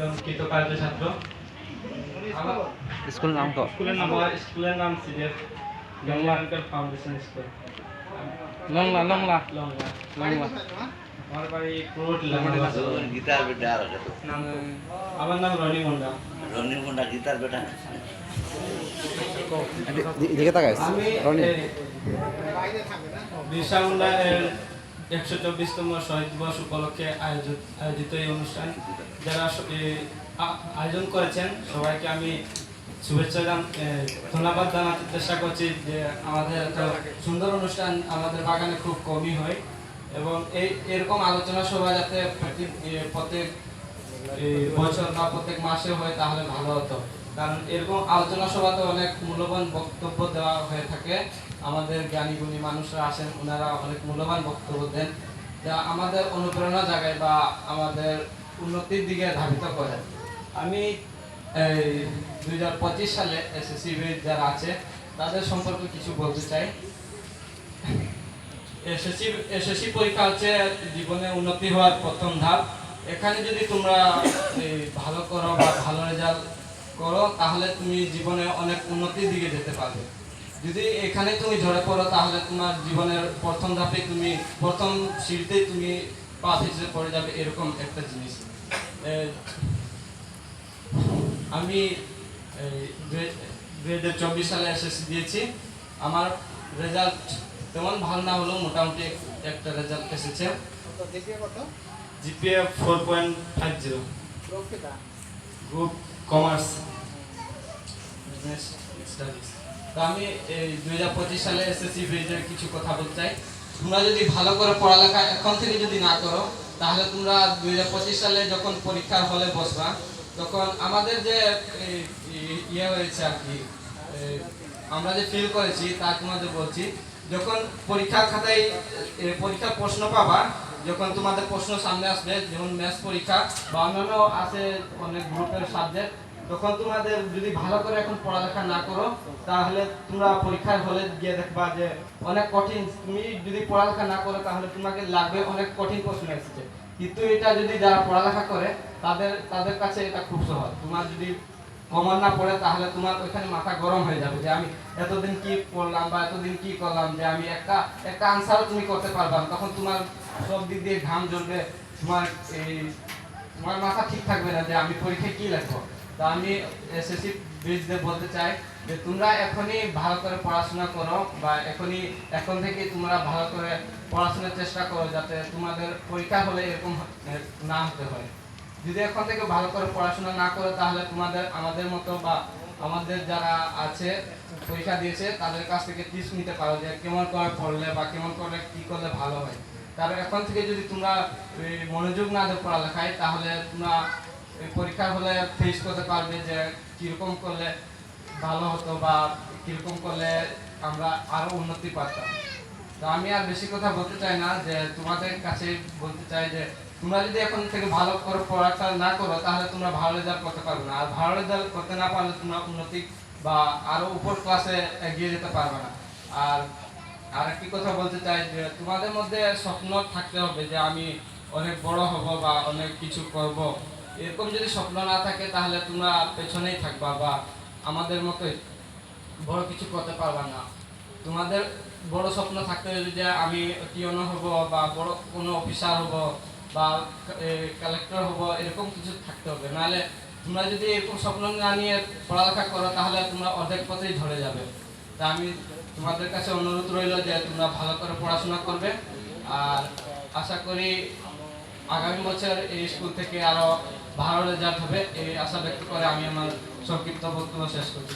একজন কৃতকার্য ছাত্র। আমার স্কুল নাম কো স্কুলের নাম স্কুলের নাম সিলেট গঙ্গাঙ্কর ফাউন্ডেশন স্কুল। লংলা লংলা। লংলা লংলা। আমার বাড়ি পুরোট লংলা গীতার বেটা আর নাম আমার নাম রনি মুন্ডা। রনির মুন্ডা গীতার বেটা? দিকে তাকাইস। রনি। বিরসা মুন্ডা একশো চব্বিশতম শহীদ দিবস উপলক্ষে আয়োজিত আয়োজিত এই অনুষ্ঠান। যারা আয়োজন করেছেন সবাইকে আমি শুভেচ্ছা জান ধন্যবাদ জানাতে চেষ্টা করছি যে আমাদের সুন্দর অনুষ্ঠান আমাদের বাগানে খুব কমই হয় এবং এই এরকম আলোচনা সভা যাতে প্রতি এ, প্রত্যেক বছর বা প্রত্যেক মাসে হয় তাহলে ভালো হতো। কারণ এরকম আলোচনা সভাতে অনেক মূল্যবান বক্তব্য দেওয়া হয়ে থাকে। আমাদের জ্ঞানী গুণী মানুষরা আসেন ওনারা অনেক মূল্যবান বক্তব্য দেন, যা আমাদের অনুপ্রেরণা জাগায় বা আমাদের উন্নতির দিকে ধাবিত করে। আমি এই দুই হাজার পঁচিশ সালে এসএসসি যারা আছে, তাদের সম্পর্কে কিছু বলতে চাই। এসএসসি এসএসসি পরীক্ষা হচ্ছে জীবনে উন্নতি হওয়ার প্রথম ধাপ। এখানে যদি তোমরা ভালো করো বা ভালো রেজাল্ট করো, তাহলে তুমি জীবনে অনেক উন্নতির দিকে যেতে পারবে। যদি এখানে তুমি ঝরে পড়ো তাহলে তোমার জীবনের প্রথম ধাপে তুমি প্রথম সিঁড়িতেই তুমি পা পিছিয়ে পড়ে যাবে এরকম একটা জিনিস। আমি দুই হাজার চব্বিশ সালে এসএসসি দিয়েছি। আমার রেজাল্ট তেমন ভালো না হলেও মোটামুটি একটা রেজাল্ট এসেছে। GPA four point five zero group commerce business studies আমি এই দুই হাজার পঁচিশ সালে এসএসসি ব্রিজের কিছু কথা বলতে চাই। তোমরা যদি ভালো করে পড়ালেখা এখন থেকে যদি না করো, তাহলে তোমরা দুই হাজার পঁচিশ সালে যখন পরীক্ষার হলে বসবা, তখন আমাদের যে ইয়ে হয়েছে আর কি আমরা যে ফিল করেছি, তা তোমাদের বলছি, যখন পরীক্ষার খাতায় পরীক্ষার প্রশ্ন পাবা, যখন তোমাদের প্রশ্ন সামনে আসবে, যেমন ম্যাথস পরীক্ষা, বা অন্যান্য আছে অনেক গ্রুপের সাবজেক্ট তখন তোমাদের যদি ভালো করে এখন পড়ালেখা না করো, তাহলে তোমরা পরীক্ষার হলে গিয়ে দেখবা যে অনেক কঠিন। তুমি যদি পড়ালেখা না করো, তাহলে তোমাকে লাগবে অনেক কঠিন প্রশ্ন এসেছে। কিন্তু এটা যদি যারা পড়ালেখা করে, তাদের তাদের কাছে এটা খুব সহজ। তোমার যদি কমন না পড়ে, তাহলে তোমার ওইখানে মাথা গরম হয়ে যাবে যে আমি এতদিন কি পড়লাম বা এতদিন কি করলাম যে আমি একটা একটা আনসারও তুমি করতে পারবা তখন তোমার সব দিক দিয়ে ঘাম জ্বলবে। তোমার এই, তোমার মাথা ঠিক থাকবে না যে আমি পরীক্ষায় কি লিখব। তো আমি এসএসসি বীজদের বলতে চাই যে তোমরা এখনই ভালো করে পড়াশোনা করো বা এখনই, এখন থেকে তোমরা ভালো করে পড়াশোনার চেষ্টা করো যাতে তোমাদের পরীক্ষা হলে এরকম না হতে হয়। যদি এখন থেকে ভালো করে পড়াশোনা না করো তাহলে তোমাদের, আমাদের মতো বা আমাদের যারা আছে পরীক্ষা দিয়েছে তাদের কাছ থেকে টিপস নিতে পারো যে কেমন করে পড়লে বা কেমন করে কি করলে ভালো হয়। কারণ এখন থেকে যদি তোমরা মনোযোগ না দাও পড়ালেখায় তাহলে তোমরা পরীক্ষা হলে ফেস করতে পারবে যে কীরকম করলে ভালো হতো বা কীরকম করলে আমরা আরও উন্নতি পাতাম তো আমি আর বেশি কথা বলতে চাই না, যে তোমাদের কাছে বলতে চাই যে তোমরা যদি এখন থেকে ভালো করে পড়াশোনা না করো, তাহলে তোমরা ভালো রেজাল্ট করতে পারবে না। আর ভালো রেজাল্ট করতে না পারলে তোমরা উন্নতি বা আরও উপর ক্লাসে এগিয়ে যেতে পারবে না। আর আর একটি কথা বলতে চাই যে তোমাদের মধ্যে স্বপ্ন থাকতে হবে যে আমি অনেক বড় হব বা অনেক কিছু করব। এরকম যদি স্বপ্ন না থাকে, তাহলে তোমরা পেছনেই থাকবা বা আমাদের মতোই বড় কিছু করতে পারবা না। তোমাদের বড় স্বপ্ন থাকতে হবে যে আমি টিওনো হব বা বড় কোনো অফিসার হব বা কালেক্টর হব, এরকম কিছু থাকতে হবে। নাহলে তোমরা যদি এরকম স্বপ্ন না নিয়ে পড়ালেখা করো, তাহলে তোমরা অর্ধেক পথেই ধরে যাবে। তা আমি তোমাদের কাছে অনুরোধ রইল যে তোমরা ভালো করে পড়াশোনা করবে। আর আশা করি আগামী বছর এই স্কুল থেকে আরও ভালো রেজাল্ট হবে, এই আশা ব্যক্ত করে আমি আমার সংক্ষিপ্ত বক্তব্য শেষ করছি।